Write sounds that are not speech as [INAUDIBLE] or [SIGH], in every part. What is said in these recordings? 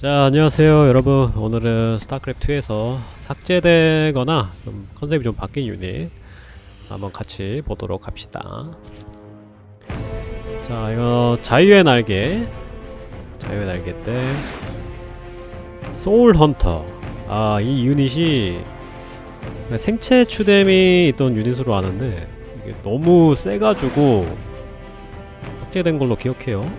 자 안녕하세요 여러분. 오늘은 스타크래프트2에서 삭제되거나 좀 컨셉이 좀 바뀐 유닛 한번 같이 보도록 합시다. 자 이거 자유의 날개. 자유의 날개 때 소울 헌터. 아 이 유닛이 생체 추뎀이 있던 유닛으로 아는데 이게 너무 세가지고 삭제된 걸로 기억해요.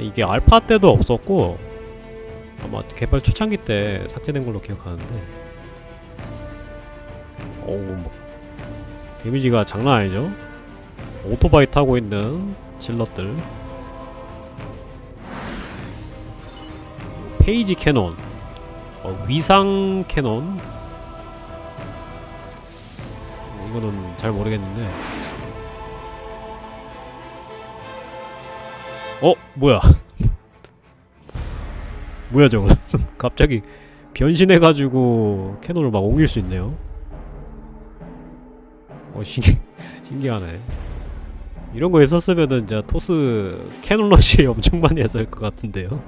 이게 알파 때도 없었고 아마 개발 초창기 때 삭제된 걸로 기억하는데. 어우 뭐. 데미지가 장난 아니죠? 오토바이 타고 있는 질럿들. 페이지 캐논. 어, 위상 캐논. 이거는 잘 모르겠는데. 어 뭐야 뭐야 저거? [LAUGHS] 갑자기 변신해가지고 캐논을 막 옮길 수 있네요. 어 신기, [LAUGHS] 신기하네. 이런 거 있었으면은 진짜 토스 캐논 러시 [LAUGHS] 엄청 많이 했을 것 같은데요.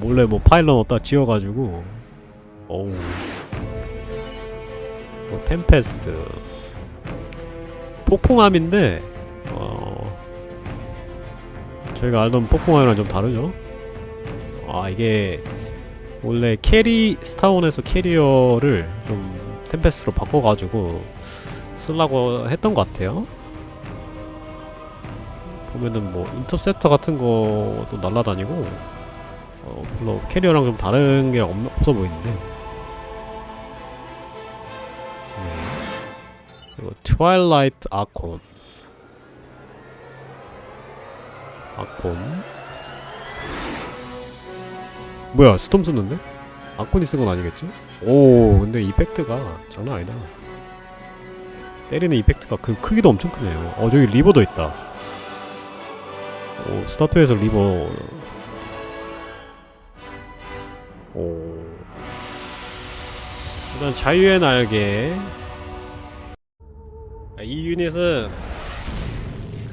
몰래 뭐 파일럿 어디다 지어가지고. 어우. 뭐 템페스트. 폭풍함인데 어 저희가 알던 폭풍함이랑 좀 다르죠 아 이게 원래 캐리 스타원에서 캐리어를 좀 템페스트로 바꿔가지고 쓰려고 했던 것 같아요. 보면은 뭐 인터셉터 같은 것도 날라다니고 어 별로 캐리어랑 좀 다른 게 없, 없어 보이는데 네. 그리고 트와일라이트 아콘 아콘 뭐야 스톰 쓰는데? 아콘이 쓴건 아니겠지? 오 근데 이펙트가 장난 아니다. 때리는 이펙트가 그 크기도 엄청 크네요. 어 저기 리버도 있다. 오 스타트에서 리버. 오. 일단 자유의 날개. 아, 이 유닛은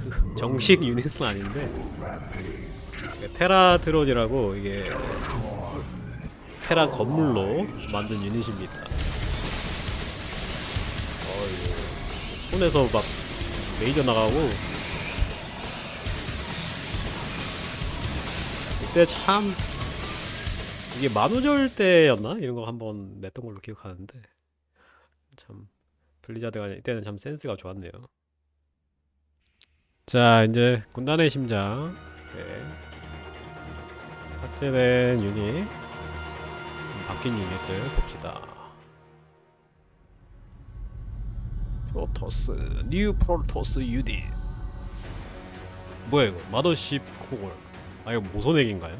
그 정식 유닛은 아닌데 테라 드로지라고 이게 테라 건물로 만든 유닛입니다. 어이구 손에서 막 레이저 나가고 그때 참 이게 만우절 때였나 이런 거 한번 냈던 걸로 기억하는데 참 블리자드가 이때는 참 센스가 좋았네요. 자 이제 군단의 심장 네. 삭제된 유닛 바뀐 유닛들 봅시다. 프로토스 뉴 프로토스 유닛. 뭐야 이거? 마더십 코골. 아 이거 모선액인가요?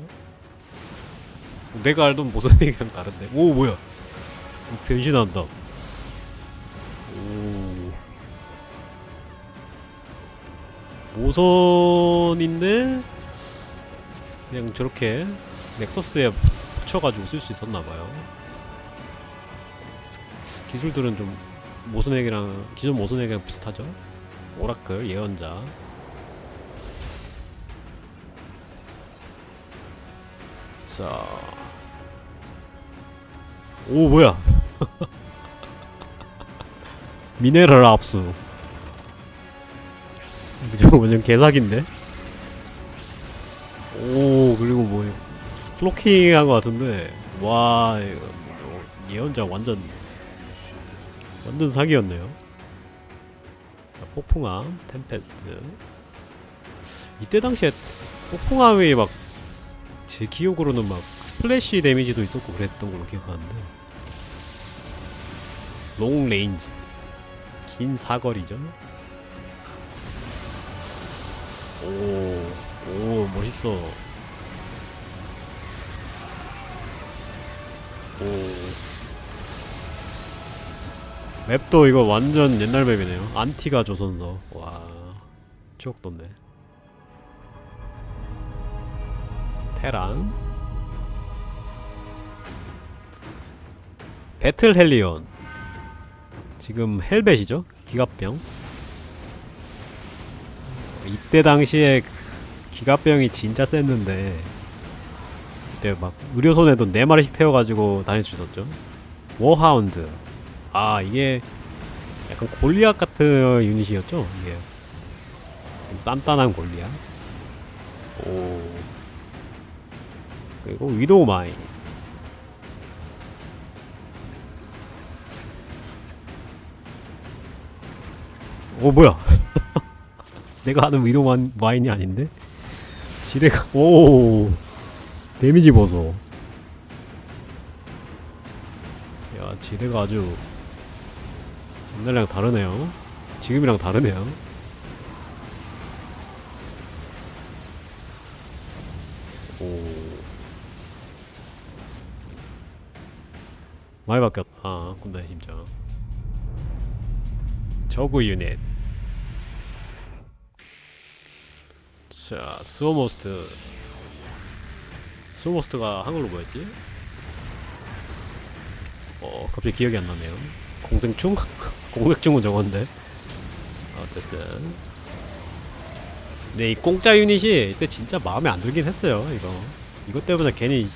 내가 알던 모선액이랑 다른데. 오 뭐야? 변신한다. 오. 모선인데 그냥 저렇게 넥서스에 붙여가지고 쓸 수 있었나봐요. 기술들은 좀 모선액이랑 기존 모선액이랑 비슷하죠? 오라클 예언자. 자. 오 뭐야? [LAUGHS] 미네랄 압수. 완전 개사기인데 플로킹한 것 같은데 와뭐 예언자 완전 완전 사기였네요. 자, 폭풍함 템페스트. 이때 당시에 폭풍함이 막 제 기억으로는 막 스플래시 데미지도 있었고 그랬던 걸로 기억하는데 롱 레인지. 긴 사거리죠? 오, 오, 멋있어. 오. 맵도 이거 완전 옛날 맵이네요. 안티가 조선서. 와, 추억 돋네. 테란. 배틀 헬리온. 지금 헬벳이죠? 기갑병. 이때 당시에 그 기갑병이 진짜 셌는데 이때 막 의료선에도 네 마리씩 태워가지고 다닐 수 있었죠. 워하운드. 아 이게 약간 골리앗 같은 유닛이었죠. 이게 좀 단단한 골리앗. 오. 그리고 위도우 마인. 오 뭐야? [LAUGHS] 내가 아는 위도우 마- 마인이 아닌데? 지뢰가 오 데미지 보소. 야 지뢰가 아주 옛날이랑 다르네요. 지금이랑 다르네요. 오 많이 바뀌었다. 군단의 심장. 저구 유닛. 자, 스워모스트. 스워모스트가 한글로 뭐였지? 어, 갑자기 기억이 안 나네요. 공생충? [LAUGHS] 공생충은 저건데. 어쨌든. 네, 이 공짜 유닛이 이때 진짜 마음에 안 들긴 했어요, 이거. 이것 때문에 괜히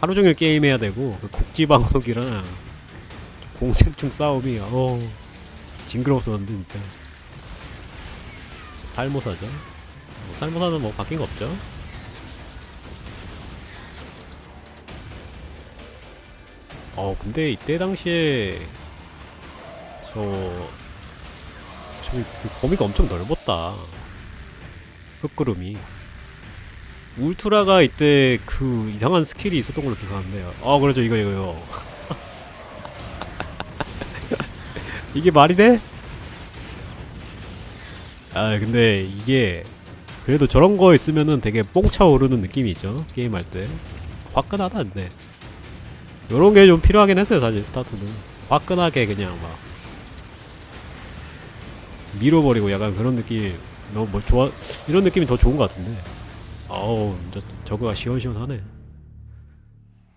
하루 종일 게임해야 되고, 그 국지방어기랑 [LAUGHS] 공생충 싸움이, 어 징그러웠었는데, 진짜. 자, 살모사죠. 뭐, 살모사는 뭐 바뀐 거 없죠. 어 근데 이때 당시에 저 저기 그 범위가 엄청 넓었다. 흙구름이. 울트라가 이때 그 이상한 스킬이 있었던 걸로 기억하는데요. 아 그렇죠. 이거 이거 이거. [LAUGHS] 이게 말이 돼? 아 근데 이게 그래도 저런 거 있으면은 되게 뽕 차 오르는 느낌이 있죠. 게임할 때. 화끈하다 근데 요런 게 좀 필요하긴 했어요 사실 스타트는. 화끈하게 그냥 막 밀어버리고 약간 그런 느낌 너무 뭐 좋아 이런 느낌이 더 좋은 것 같은데. 어우 저, 저거가 시원시원하네.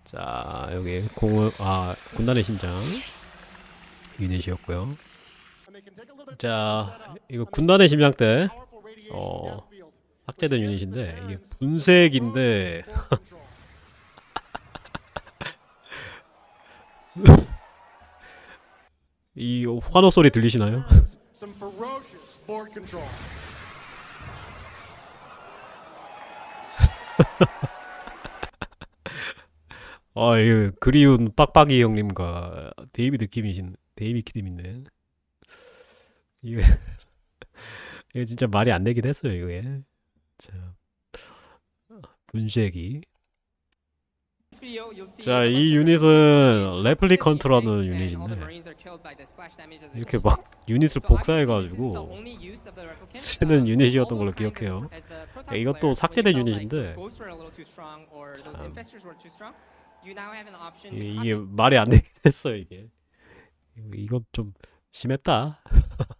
자 여기 공을 아 군단의 심장. 유닛이었고요. 자 이거 군단의 심장 때 어, 삭제된 유닛인데 이게 분색인데 [LAUGHS] 이 환호 소리 들리시나요? [LAUGHS] 아, 이 그리운 빡빡이 형님과 데이비드 킴이신 데이비드 킴인데 이게 [LAUGHS] 이게 진짜 말이 안 되긴 했어요 이게 자 분쇄기 자, 이 유닛은 레플리컨트라는 유닛인데 이렇게 막 유닛을 복사해가지고 쓰는 유닛이었던 걸로 기억해요. 야, 이것도 삭제된 유닛인데 이- 이게 말이 안 되긴 했어요 이게. 이건 좀 심했다. [LAUGHS]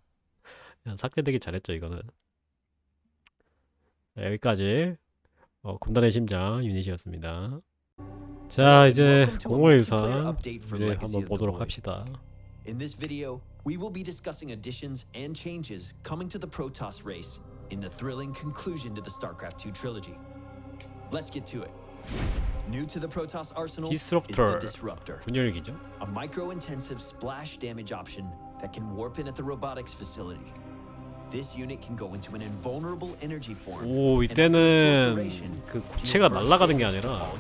삭제되기 잘했죠 이거는. 자, 여기까지. 어, 군단의 심장 유닛이었습니다 자 이제 유산 이제 한번 보도록 합시다 In this video, we will be discussing additions and changes coming to the Protoss race in the thrilling conclusion to the StarCraft II trilogy. Let's get to it. New to the Protoss arsenal is the Disruptor. 분열기죠 a micro-intensive splash damage option that can warp in at the robotics facility. This unit can go into an invulnerable energy form. 오 이때는 그 구체가 날아가는 게 아니라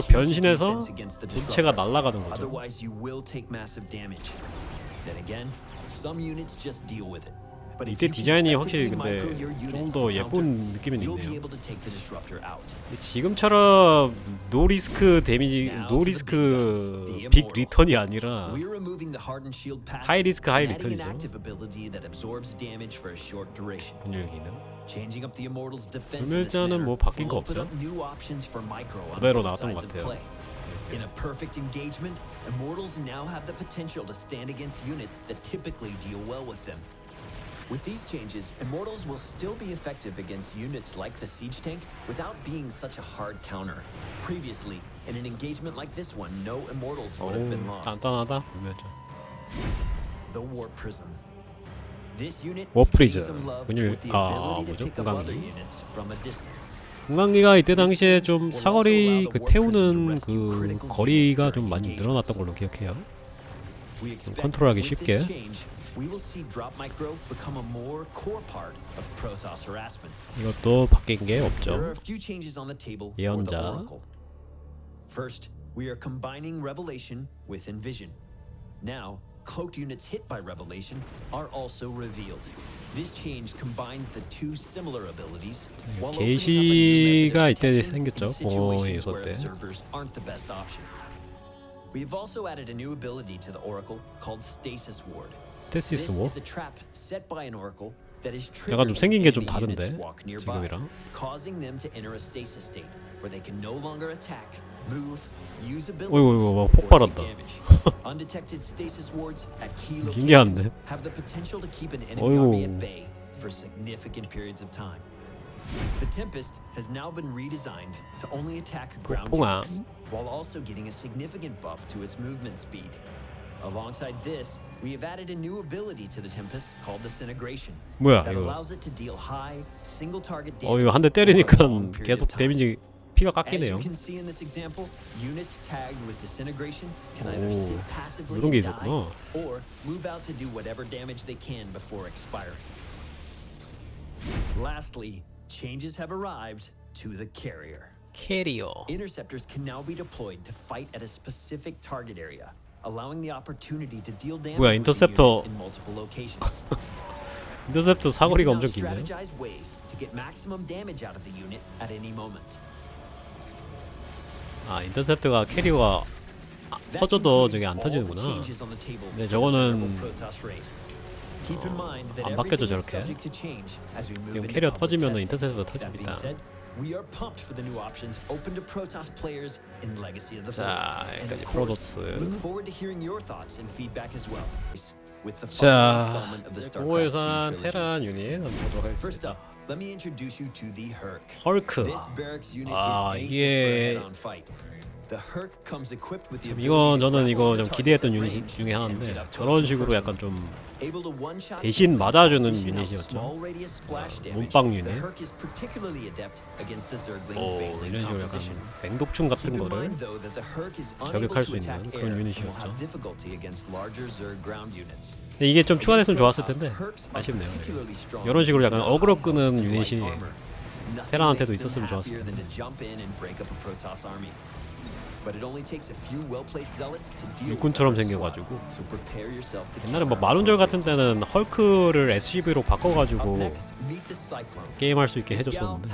to 변신해서 본체가. 날아가는 거죠 이때 디자인이 확실히 근데 좀 더 예쁜 be 있네요 지금처럼 노 리스크 데미지 the 노리스크 big guns, the 빅. 리턴이 아니라 하이 리스크 하이 리턴이죠. 분열기는 Changing up the immortal's defense in this 불멸자는 manner 뭐 바뀐 거 will open 없죠? up new options for micro on 그대로 both 나왔던 sides 것 of 같아요. play. In a perfect engagement, Immortals now have the potential to stand against units that typically deal well with them. With these changes, Immortals will still be effective against units like the Siege Tank without being such a hard counter. Previously, in an engagement like this one, no Immortals would have been 어우 lost. 단단하다 불멸자 The Warp Prism. With the 아, 뭐죠? distance. 공간기가 이때 당시에 좀 사거리 그 태우는 그 거리가 좀 많이 늘어났던 걸로 기억해요. Expect 컨트롤하기 쉽게. 이것도 바뀐 게 없죠. 예언자. First, we are combining Revelation with Envision. Now, Cloaked units hit by Revelation are also revealed. This change combines the two similar abilities while opening up a new method of situations where observers aren't the best option. We have also added a new ability to the Oracle called Stasis Ward. Stasis Ward? This is a trap set by an Oracle that is triggered when enemy units walk nearby, causing them to enter a stasis state where they can no longer attack, move, use abilities, 어이구, 어이구, 막 or take 폭발한다. damage. Undetected stasis wards at key 신기한데? locations have the potential to keep an enemy 어이구. army at bay for significant periods of time. The Tempest has now been redesigned to only attack ground 폭풍함. units, while also getting a significant buff to its movement speed. Alongside this, we have added a new ability to the Tempest called Disintegration. 뭐야 that 이거? allows it to deal high single target damage. 어 이거 한 대 over a long 때리니까 period 계속 of time. 데미지 피가 깎이네요. 오, 이런 게 있었구나. Lastly, changes have arrived to the carrier. 캐리어. Interceptors can now be deployed to fight at a specific target area, allowing the opportunity to deal damage 뭐야, 인터셉터. in multiple locations. 인터셉터 사거리가 엄청 긴데요. strategize ways to get maximum damage out of the unit at any moment. 아 인터셉터가 캐리어가 아, concludes 저게 안 터지는구나. 네, the 저거는 that 안 is 저렇게. 지금 캐리어 That being 터집니다. 자, 여기까지 final 자, installment of the StarCraft 공호유산 2 trilogy. 테란 유닛 한번 보도록 하겠습니다. Let me introduce you to the Herc. 헐크. This barracks unit 아, is anxious 이게- for head-on fight. The Herc comes equipped with the 참 ability 이건 to 저는 grapple 이거 좀 targets 기대했던 at 유닛 range 중에 and 하나인데 up 저런 and 식으로 personal. 약간 좀 Able to one-shot 대신 맞아주는 dishing out 유닛이었죠. small radius splash damage. 몸빵 The 유닛. Herc is particularly adept against the Zergling 오 Baneling 이런 식으로 약간. 맹독충 Keep 같은 in 거를 mind, though, that the Herc is unable 저격할 수 to 있는 그런 air and will 유닛이었죠. have difficulty against larger Zerg ground units. 근데 이게 좀 추가됐으면 좋았을 텐데 아쉽네요. 이런 식으로 약간 어그로 끄는 유닛이 them 있었으면 좋았을 with 육군처럼 생겨가지고. 옛날에 뭐 만운절 같은 때는 헐크를 SCV로 바꿔가지고. 게임할 수 있게 해줬었는데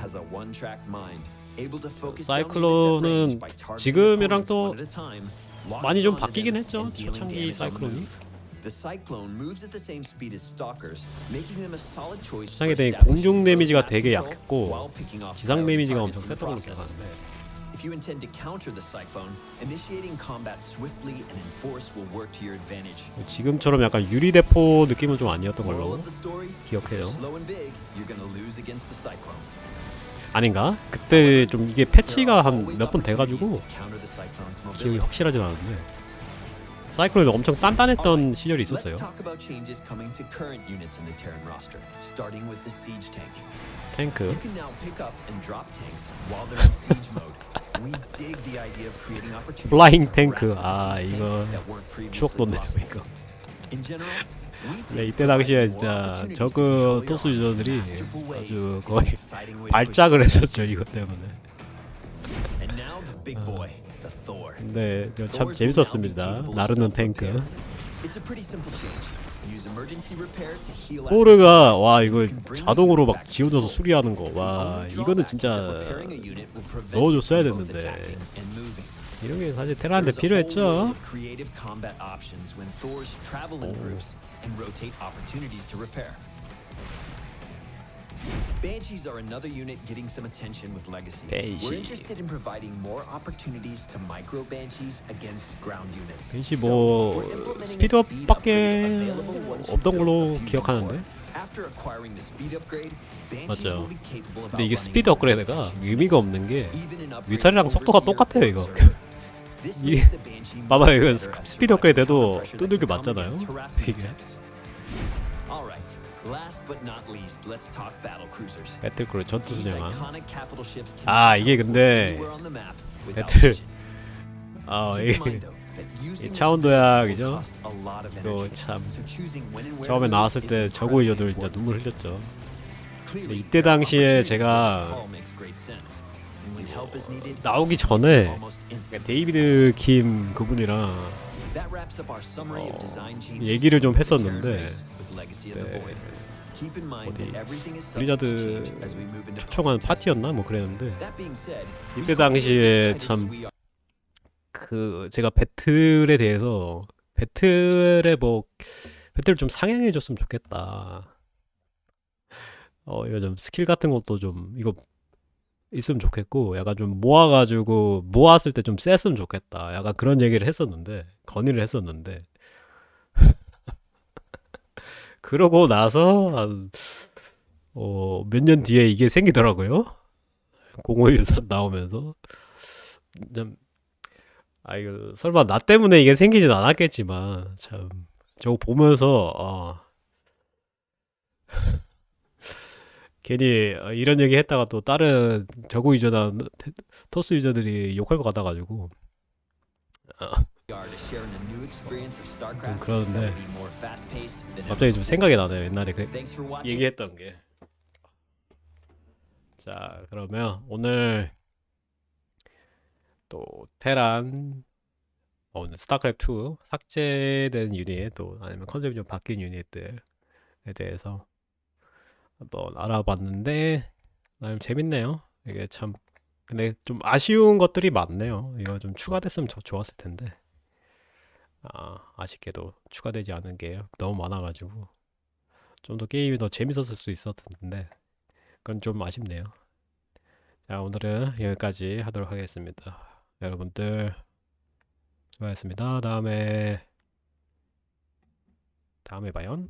사이클론은 지금이랑 또 많이 좀 바뀌긴 했죠, 초창기 사이클론이. The Cyclone moves at the same speed as Stalkers, making them a solid choice for establishing 공중 데미지가 되게 약했고 지상 데미지가 엄청 셌던 걸로. 기억하는데 If you intend to counter the Cyclone, initiating combat swiftly and in force will work to your advantage. 지금처럼 약간 유리대포 느낌은 좀 아니었던 걸로 기억해요. 아닌가? 그때 좀 이게 패치가 한 몇 번 돼가지고 to counter the Cyclone's 기억이. 확실하진 않은데 사이클론이 엄청 단단했던 시절이 있었어요. 탱크 플라잉 탱크 아 이거 추억 돋네요 possible. 이거 네, 이때 당시에 진짜 저그 토스 유저들이 아주 거의 발작을 했었죠 이것 때문에 이거 참 재밌었습니다 나르는. 탱크 포르가 와 이거 자동으로 막 지워져서 수리하는 거 와 이거는 진짜 넣어줬어야 됐는데. 이런 게 사실 테란한테 필요했죠 Creative Banshees are another unit getting some attention with Legacy. Banshee. We're interested in providing more opportunities to micro Banshees against ground units. So, 뭐 스피드업밖에 upgrade 없던 걸로 기억하는데. After acquiring the speed upgrade, Banshees 맞죠. will be capable of 근데 이게 outrunning 스피드 업그레이드가 attention 의미가 units. 없는 게 Even in upgrading 뮤탈이랑 속도가 overseer 똑같아요 이거 observer. This makes the Banshee 봐봐요 이건 better at 스피드 업그레이드 돼도 surviving under pressure that 두들겨 can come 맞잖아요 against harassment 이게 attempts. But not least, let's talk battle cruisers. 배틀크루 전투 These 순양함. iconic capital ships can 아, 이게 근데 anywhere on the map without 배틀 vision. 아 Keep in 이게 mind, though, that using this 차원 equipment will 도약이죠. cost a lot of 이거 energy. 참 So choosing when and where 처음에 to move 나왔을 is 때 저거 incredibly 진짜 important. 눈물 흘렸죠. Clearly, 이때 당시에 제가 나오기 전에. 데이비드 킴 그분이랑 어, 얘기를 좀 했었는데 race 어디 블리자드 초청한. 파티였나 뭐 그랬는데 이때 당시에 참. 그 제가 배틀에 대해서 배틀에 뭐 배틀 좀 상향해 줬으면 좋겠다. 어 이거 좀 스킬 같은 것도 좀 이거 있으면 좋겠고 약간 좀 모아가지고 모았을 때 좀 셌으면 좋겠다. 약간 그런 얘기를 했었는데 건의를 했었는데 그러고 나서 한 어, 몇 년 뒤에 이게 생기더라고요. 공허 유산 나오면서. 좀아 이거 설마 나 때문에 이게 생기진 않았겠지만 참 저거 보면서 어. [LAUGHS] 괜히 어, 이런 얘기 했다가 또 다른 저거 유저나 토스 유저들이 욕할 것 같아가지고. We 그러는데 than ever 갑자기 좀. 생각이 나네요 옛날에 그 Thanks for watching. 얘기했던 게. 자, 그러면 오늘 또 테란 어, 오늘 스타크래프트 2 삭제된 유닛 또 아니면 컨셉이 좀 바뀐 유닛들에 대해서 한번 알아봤는데 나름 재밌네요. 이게 참 근데 좀 아쉬운 것들이 많네요. 이거 좀 추가됐으면 더 좋았을 텐데. 아, 아쉽게도 추가되지 않은 게 너무 많아가지고 좀 더 게임이 더 재밌었을 수 있었을 텐데 그건 좀 아쉽네요. 자 오늘은 여기까지 하도록 하겠습니다. 여러분들 수고하셨습니다. 다음에 다음에 봐요.